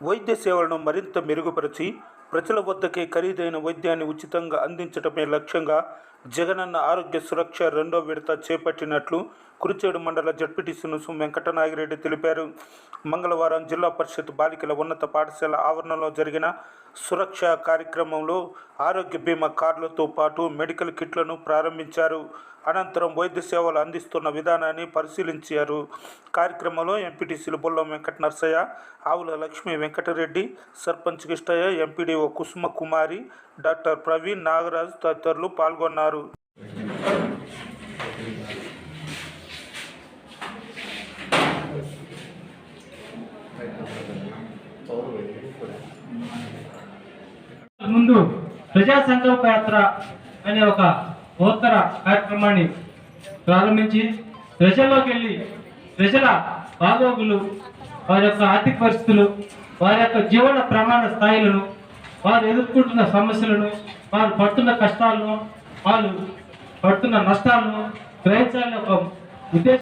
వైద్య సేవలను మరింత మెరుగుపరిచి ప్రజల వద్దకే ఖరీదైన వైద్యాన్ని ఉచితంగా అందించడమే లక్ష్యంగా జగనన్న ఆరోగ్య సురక్ష రెండో విడత చేపట్టినట్లు కురిచేడు మండల జడ్పీటీసీ నుసు వెంకటనాగిరెడ్డి తెలిపారు. మంగళవారం జిల్లా పరిషత్ బాలికల ఉన్నత పాఠశాల ఆవరణలో జరిగిన సురక్ష కార్యక్రమంలో ఆరోగ్య బీమా కార్డులతో పాటు మెడికల్ కిట్లను ప్రారంభించారు. అనంతరం వైద్య సేవలు అందిస్తున్న విధానాన్ని పరిశీలించారు. కార్యక్రమంలో ఎంపీటీసీలు బొల్లం వెంకట నర్సయ్య ఆవుల లక్ష్మీ వెంకటరెడ్డి సర్పంచ్ కిష్టయ్య ఎంపీడీఓ కుసుమ కుమారి డాక్టర్ ప్రవీణ్ నాగరాజ్ తదితరులు పాల్గొన్నారు. ముందు ప్రజా సంకల్ప యాత్ర అనే ఒక ఉత్తర కార్యక్రమాన్ని ప్రారంభించి ప్రజల్లోకి వెళ్ళి ప్రజల బాగోగులు వారి యొక్క ఆర్థిక పరిస్థితులు వారి యొక్క జీవన ప్రమాణ స్థాయిలను వారు ఎదుర్కొంటున్న సమస్యలను వారు పడుతున్న కష్టాలను వాళ్ళు పడుతున్న నష్టాలను గ్రహించాలని ఒక ఉద్దేశం